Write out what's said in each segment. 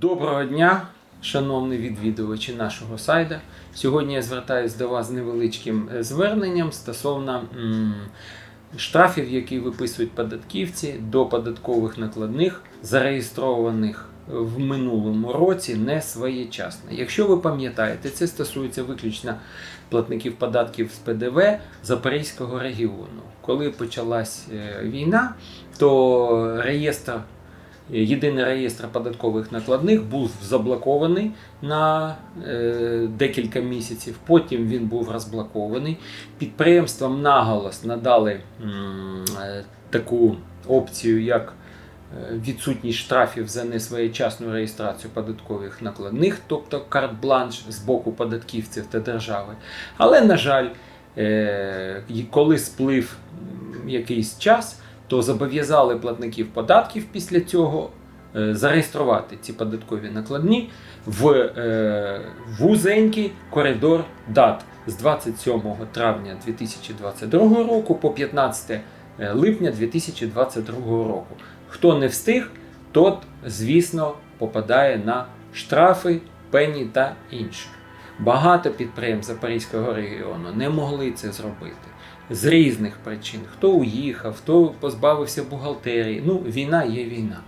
Доброго дня, шановні відвідувачі нашого сайту. Сьогодні я звертаюся до вас з невеличким е, зверненням стосовно м, штрафів, які виписують податківці до податкових накладних, зареєстрованих в минулому році не своєчасно. Якщо ви пам'ятаєте, це стосується виключно платників податків з ПДВ Запорізького регіону. Коли почалась е, війна, то реєстр Єдиний реєстр податкових накладних був заблокований на е, декілька місяців. Потім він був розблокований. Підприємствам наголос надали м, е, таку опцію, як е, відсутність штрафів за несвоєчасну реєстрацію податкових накладних, тобто карт-бланш з боку податківців та держави. Але, на жаль, е, коли сплив якийсь час, то зобов'язали платників податків після цього е, зареєструвати ці податкові накладні в е, вузенький коридор дат з 27 травня 2022 року по 15 липня 2022 року. Хто не встиг, тот, звісно, попадає на штрафи, пені та інше. Багато підприємств Запорізького регіону не могли це зробити з різних причин. Хто уїхав, хто позбавився бухгалтерії. Ну, війна є війна.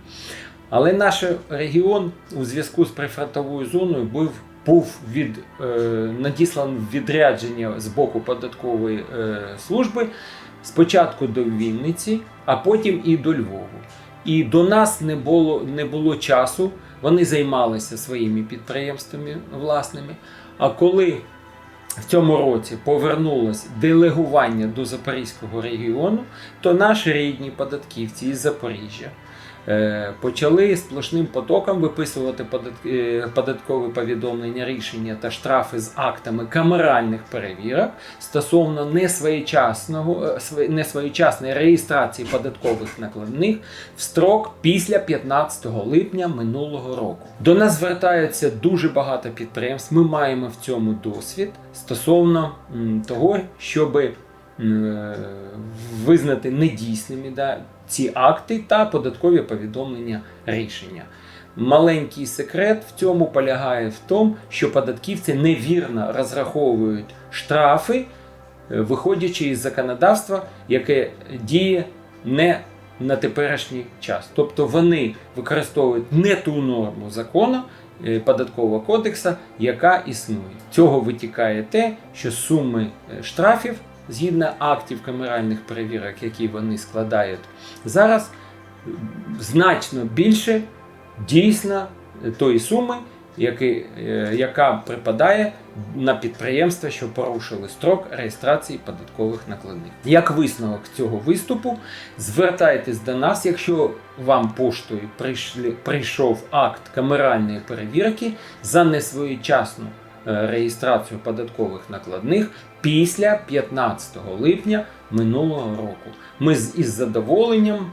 Але наш регіон у зв'язку з прифронтовою зоною був, був від, е, надіслан відрядження з боку податкової е, служби спочатку до Вінниці, а потім і до Львову. І до нас не було, не було часу. Вони займалися своїми підприємствами власними. А коли в цьому році повернулось делегування до Запорізького регіону, то наші рідні податківці із Запоріжжя почали сплошним потоком виписувати е, податкові повідомлення, рішення та штрафи з актами камеральних перевірок стосовно несвоєчасного, е, своє- несвоєчасної реєстрації податкових накладних в строк після 15 липня минулого року. До нас звертаються дуже багато підприємств. Ми маємо в цьому досвід стосовно того, щоб визнати недійсними да, ці акти та податкові повідомлення рішення. Маленький секрет в цьому полягає в тому, що податківці невірно розраховують штрафи, е, виходячи із законодавства, яке діє не на теперішній час. Тобто вони використовують не ту норму закону е, податкового кодексу, яка існує. Цього витікає те, що суми е, штрафів згідно актів камеральних перевірок, які вони складають зараз, значно більше дійсно тої суми, які, е, яка припадає на підприємства, що порушили строк реєстрації податкових накладних. Як висновок цього виступу, звертайтесь до нас, якщо вам поштою прийшли, прийшов акт камеральної перевірки за несвоєчасну реєстрацію податкових накладних після 15 липня минулого року. Ми із задоволенням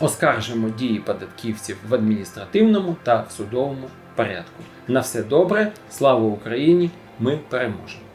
оскаржимо дії податківців в адміністративному та в судовому порядку. На все добре, слава Україні! Ми переможемо!